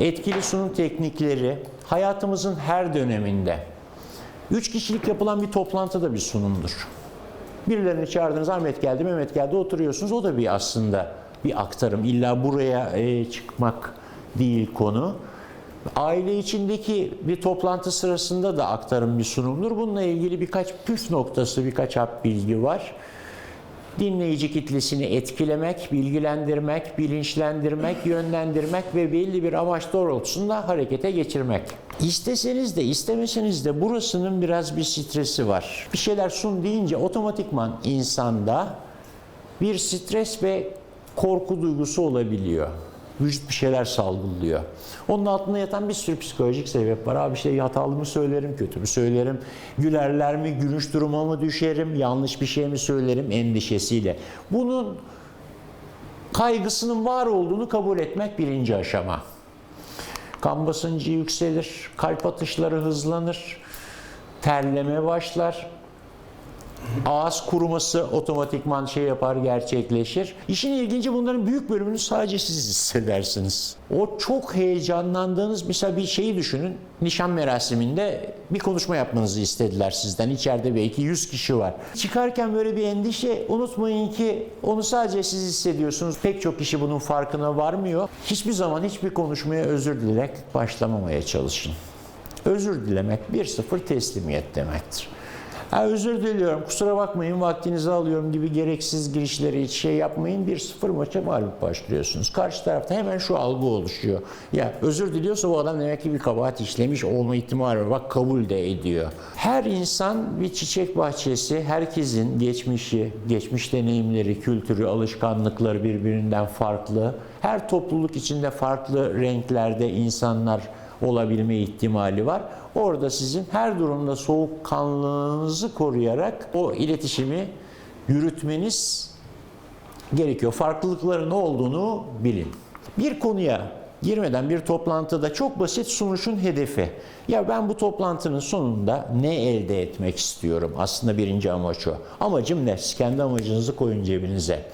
etkili sunum teknikleri hayatımızın her döneminde. Üç kişilik yapılan bir toplantı da bir sunumdur. Birilerini çağırdınız, Ahmet geldi, Mehmet geldi, oturuyorsunuz. O da bir aslında bir aktarım. İlla buraya e, çıkmak değil konu. Aile içindeki bir toplantı sırasında da aktarım bir sunumdur. Bununla ilgili birkaç püf noktası, birkaç hap bilgi var. Dinleyici kitlesini etkilemek, bilgilendirmek, bilinçlendirmek, yönlendirmek ve belli bir amaç doğrultusunda harekete geçirmek. İsteseniz de istemeseniz de burasının biraz bir stresi var. Bir şeyler sun deyince otomatikman insanda bir stres ve korku duygusu olabiliyor. Vücut bir şeyler salgılıyor. Onun altında yatan bir sürü psikolojik sebep var. Abi şey hatalı mı söylerim, kötü mü söylerim, gülerler mi, gülüş duruma mı düşerim, yanlış bir şey mi söylerim endişesiyle. Bunun kaygısının var olduğunu kabul etmek birinci aşama. Kan basıncı yükselir, kalp atışları hızlanır, terleme başlar, ağız kuruması otomatikman şey yapar gerçekleşir. İşin ilginci bunların büyük bölümünü sadece siz hissedersiniz. O çok heyecanlandığınız mesela bir şeyi düşünün. Nişan merasiminde bir konuşma yapmanızı istediler sizden. İçeride belki 100 kişi var. Çıkarken böyle bir endişe unutmayın ki onu sadece siz hissediyorsunuz. Pek çok kişi bunun farkına varmıyor. Hiçbir zaman hiçbir konuşmaya özür dileyerek başlamamaya çalışın. Özür dilemek 1-0 teslimiyet demektir. Ha, özür diliyorum, kusura bakmayın vaktinizi alıyorum gibi gereksiz girişleri hiç şey yapmayın. 1-0 maça mağlup başlıyorsunuz. Karşı tarafta hemen şu algı oluşuyor. Ya özür diliyorsa bu adam demek ki bir kabahat işlemiş olma ihtimali var. Bak kabul de ediyor. Her insan bir çiçek bahçesi. Herkesin geçmişi, geçmiş deneyimleri, kültürü, alışkanlıkları birbirinden farklı. Her topluluk içinde farklı renklerde insanlar olabilme ihtimali var. Orada sizin her durumda soğukkanlılığınızı koruyarak o iletişimi yürütmeniz gerekiyor. Farklılıkların olduğunu bilin. Bir konuya girmeden bir toplantıda çok basit sunuşun hedefi. Ya ben bu toplantının sonunda ne elde etmek istiyorum? Aslında birinci amaç o. Amacım ne? Siz kendi amacınızı koyun cebinize.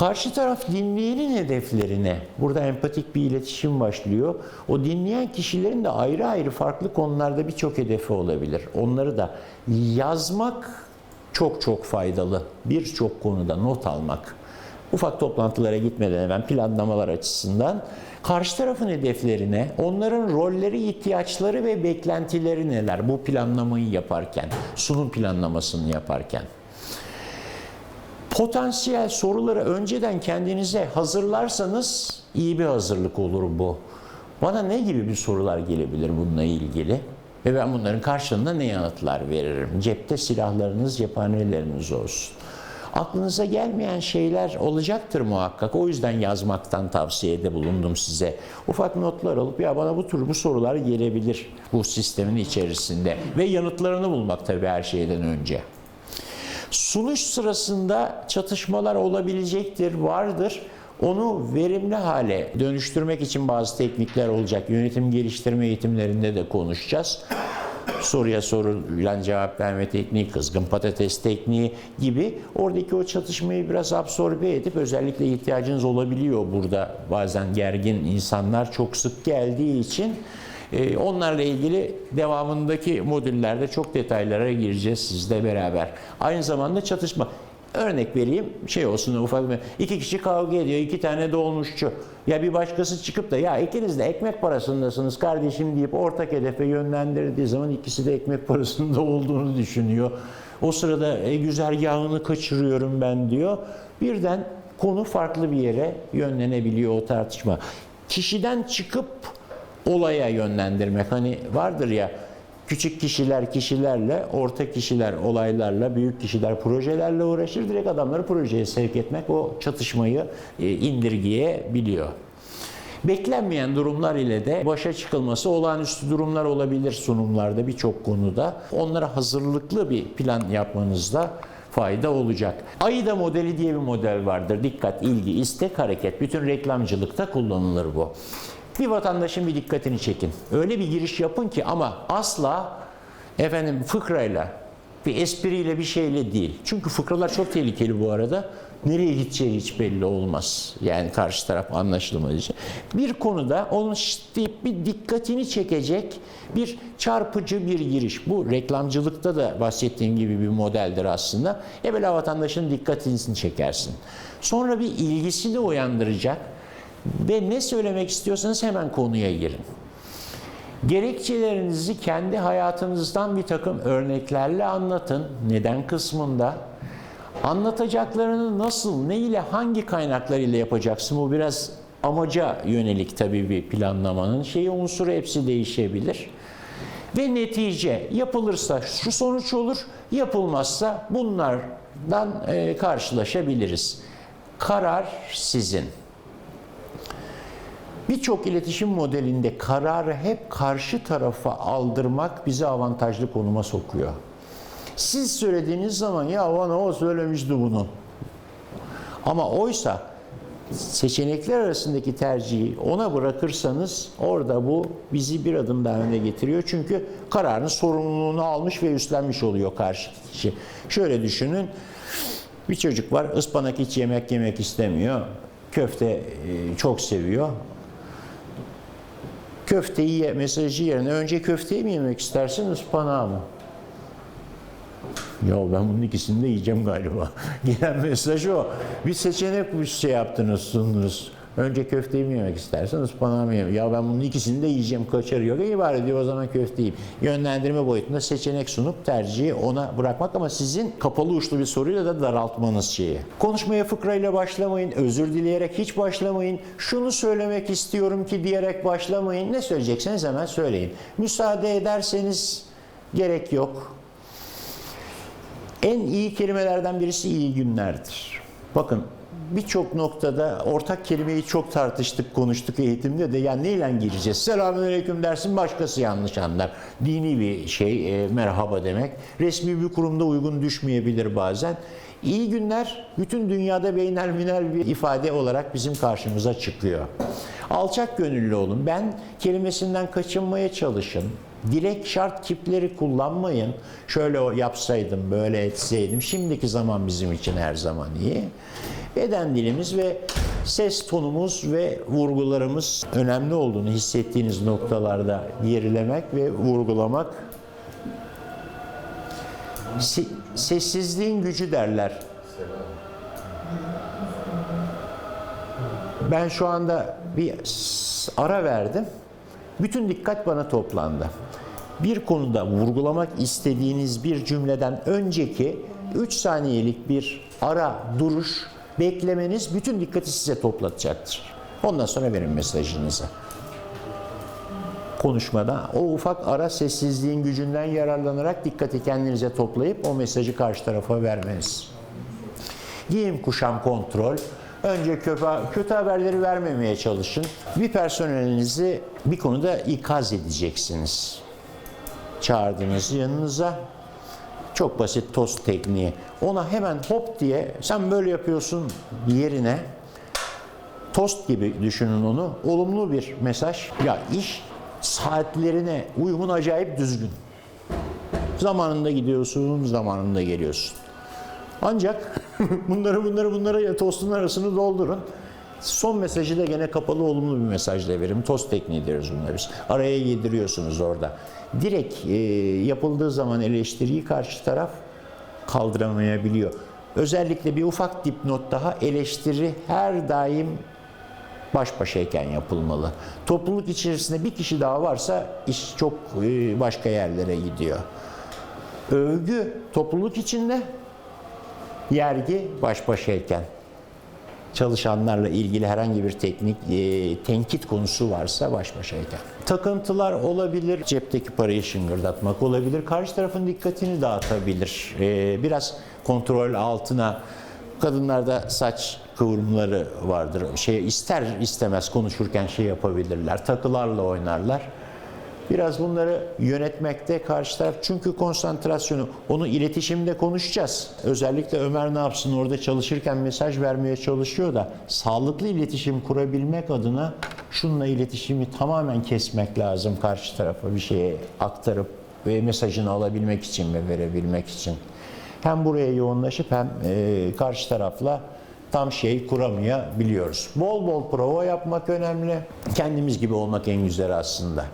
Karşı taraf dinleyenin hedeflerine, burada empatik bir iletişim başlıyor. O dinleyen kişilerin de ayrı ayrı farklı konularda birçok hedefi olabilir. Onları da yazmak çok çok faydalı. Birçok konuda not almak. Ufak toplantılara gitmeden evvel planlamalar açısından karşı tarafın hedeflerine, onların rolleri, ihtiyaçları ve beklentileri neler bu planlamayı yaparken, sunum planlamasını yaparken potansiyel soruları önceden kendinize hazırlarsanız iyi bir hazırlık olur bu. Bana ne gibi bir sorular gelebilir bununla ilgili? Ve ben bunların karşılığında ne yanıtlar veririm? Cepte silahlarınız, cephaneleriniz olsun. Aklınıza gelmeyen şeyler olacaktır muhakkak. O yüzden yazmaktan tavsiyede bulundum size. Ufak notlar alıp ya bana bu tür bu sorular gelebilir bu sistemin içerisinde. Ve yanıtlarını bulmak tabii her şeyden önce. Sunuş sırasında çatışmalar olabilecektir, vardır. Onu verimli hale dönüştürmek için bazı teknikler olacak. Yönetim geliştirme eğitimlerinde de konuşacağız. Soruya soruyla cevap verme tekniği, kızgın patates tekniği gibi oradaki o çatışmayı biraz absorbe edip özellikle ihtiyacınız olabiliyor burada bazen gergin insanlar çok sık geldiği için ee, Onlarla ilgili devamındaki modüllerde çok detaylara gireceğiz sizle beraber. Aynı zamanda çatışma. Örnek vereyim, şey olsun ufak bir, iki kişi kavga ediyor, iki tane dolmuşçu. Ya bir başkası çıkıp da ya ikiniz de ekmek parasındasınız kardeşim deyip ortak hedefe yönlendirdiği zaman ikisi de ekmek parasında olduğunu düşünüyor. O sırada e, güzergahını kaçırıyorum ben diyor. Birden konu farklı bir yere yönlenebiliyor o tartışma. Kişiden çıkıp olaya yönlendirmek. Hani vardır ya küçük kişiler kişilerle, orta kişiler olaylarla, büyük kişiler projelerle uğraşır. Direkt adamları projeye sevk etmek o çatışmayı e, indirgeyebiliyor. Beklenmeyen durumlar ile de başa çıkılması olağanüstü durumlar olabilir sunumlarda birçok konuda. Onlara hazırlıklı bir plan yapmanızda fayda olacak. AIDA modeli diye bir model vardır. Dikkat, ilgi, istek, hareket. Bütün reklamcılıkta kullanılır bu. Bir vatandaşın bir dikkatini çekin. Öyle bir giriş yapın ki ama asla efendim fıkrayla, bir espriyle bir şeyle değil. Çünkü fıkralar çok tehlikeli bu arada. Nereye gideceği hiç belli olmaz. Yani karşı taraf anlaşılmayacak. Bir konuda onun deyip bir dikkatini çekecek bir çarpıcı bir giriş. Bu reklamcılıkta da bahsettiğim gibi bir modeldir aslında. Evvela vatandaşın dikkatini çekersin. Sonra bir ilgisini uyandıracak ve ne söylemek istiyorsanız hemen konuya girin. Gerekçelerinizi kendi hayatınızdan bir takım örneklerle anlatın. Neden kısmında. Anlatacaklarını nasıl, ne ile, hangi kaynaklar ile yapacaksın? Bu biraz amaca yönelik tabii bir planlamanın şeyi unsuru hepsi değişebilir. Ve netice yapılırsa şu sonuç olur, yapılmazsa bunlardan e, karşılaşabiliriz. Karar sizin. Birçok iletişim modelinde kararı hep karşı tarafa aldırmak bizi avantajlı konuma sokuyor. Siz söylediğiniz zaman ya bana o söylemişti bunu. Ama oysa seçenekler arasındaki tercihi ona bırakırsanız orada bu bizi bir adım daha öne getiriyor. Çünkü kararın sorumluluğunu almış ve üstlenmiş oluyor karşı kişi. Şöyle düşünün. Bir çocuk var ıspanak hiç yemek yemek istemiyor. Köfte e, çok seviyor. Köfteyi ye mesajı yerine önce köfteyi mi yemek istersin ıspanağı mı? Ya ben bunun ikisini de yiyeceğim galiba. Gelen mesaj o. Bir seçenek bir şey yaptınız, sundunuz. Önce köfteyi mi yemek istersen ıspanağı mı yemek? Ya ben bunun ikisini de yiyeceğim, kaçarı yok. İyi bari diyor o zaman köfteyi. Yönlendirme boyutunda seçenek sunup tercihi ona bırakmak ama sizin kapalı uçlu bir soruyla da daraltmanız şeyi. Konuşmaya fıkrayla başlamayın, özür dileyerek hiç başlamayın. Şunu söylemek istiyorum ki diyerek başlamayın. Ne söyleyecekseniz hemen söyleyin. Müsaade ederseniz gerek yok. En iyi kelimelerden birisi iyi günlerdir. Bakın birçok noktada ortak kelimeyi çok tartıştık, konuştuk eğitimde de ya neyle gireceğiz? Selamünaleyküm dersin başkası yanlış anlar. Dini bir şey, e, merhaba demek. Resmi bir kurumda uygun düşmeyebilir bazen. İyi günler bütün dünyada beynel minel bir ifade olarak bizim karşımıza çıkıyor. Alçak gönüllü olun. Ben kelimesinden kaçınmaya çalışın. Dilek şart kipleri kullanmayın. Şöyle yapsaydım, böyle etseydim. Şimdiki zaman bizim için her zaman iyi. Beden dilimiz ve ses tonumuz ve vurgularımız önemli olduğunu hissettiğiniz noktalarda gerilemek ve vurgulamak. Se- sessizliğin gücü derler. Ben şu anda bir ara verdim. Bütün dikkat bana toplandı. Bir konuda vurgulamak istediğiniz bir cümleden önceki 3 saniyelik bir ara duruş beklemeniz bütün dikkati size toplatacaktır. Ondan sonra verin mesajınızı. Konuşmada o ufak ara sessizliğin gücünden yararlanarak dikkati kendinize toplayıp o mesajı karşı tarafa vermeniz. Giyim kuşam kontrol. Önce kötü, haberleri vermemeye çalışın. Bir personelinizi bir konuda ikaz edeceksiniz. Çağırdınız yanınıza. Çok basit tost tekniği. Ona hemen hop diye sen böyle yapıyorsun yerine tost gibi düşünün onu. Olumlu bir mesaj. Ya iş saatlerine uyumun acayip düzgün. Zamanında gidiyorsun, zamanında geliyorsun. Ancak bunları bunları bunları tostun arasını doldurun. Son mesajı da gene kapalı olumlu bir mesajla verin. Tost tekniği deriz bunları biz. Araya yediriyorsunuz orada. Direkt e, yapıldığı zaman eleştiriyi karşı taraf kaldıramayabiliyor. Özellikle bir ufak dipnot daha eleştiri her daim baş başayken yapılmalı. Topluluk içerisinde bir kişi daha varsa iş çok e, başka yerlere gidiyor. Övgü topluluk içinde, yergi baş başayken çalışanlarla ilgili herhangi bir teknik e, tenkit konusu varsa baş başayken. Takıntılar olabilir, cepteki parayı şıngırdatmak olabilir, karşı tarafın dikkatini dağıtabilir. E, biraz kontrol altına kadınlarda saç kıvrımları vardır. Şey ister istemez konuşurken şey yapabilirler. Takılarla oynarlar. Biraz bunları yönetmekte karşı taraf çünkü konsantrasyonu onu iletişimde konuşacağız. Özellikle Ömer ne yapsın orada çalışırken mesaj vermeye çalışıyor da sağlıklı iletişim kurabilmek adına şununla iletişimi tamamen kesmek lazım karşı tarafa bir şeye aktarıp ve mesajını alabilmek için ve verebilmek için. Hem buraya yoğunlaşıp hem e, karşı tarafla tam şey kuramayabiliyoruz. Bol bol prova yapmak önemli. Kendimiz gibi olmak en güzeli aslında.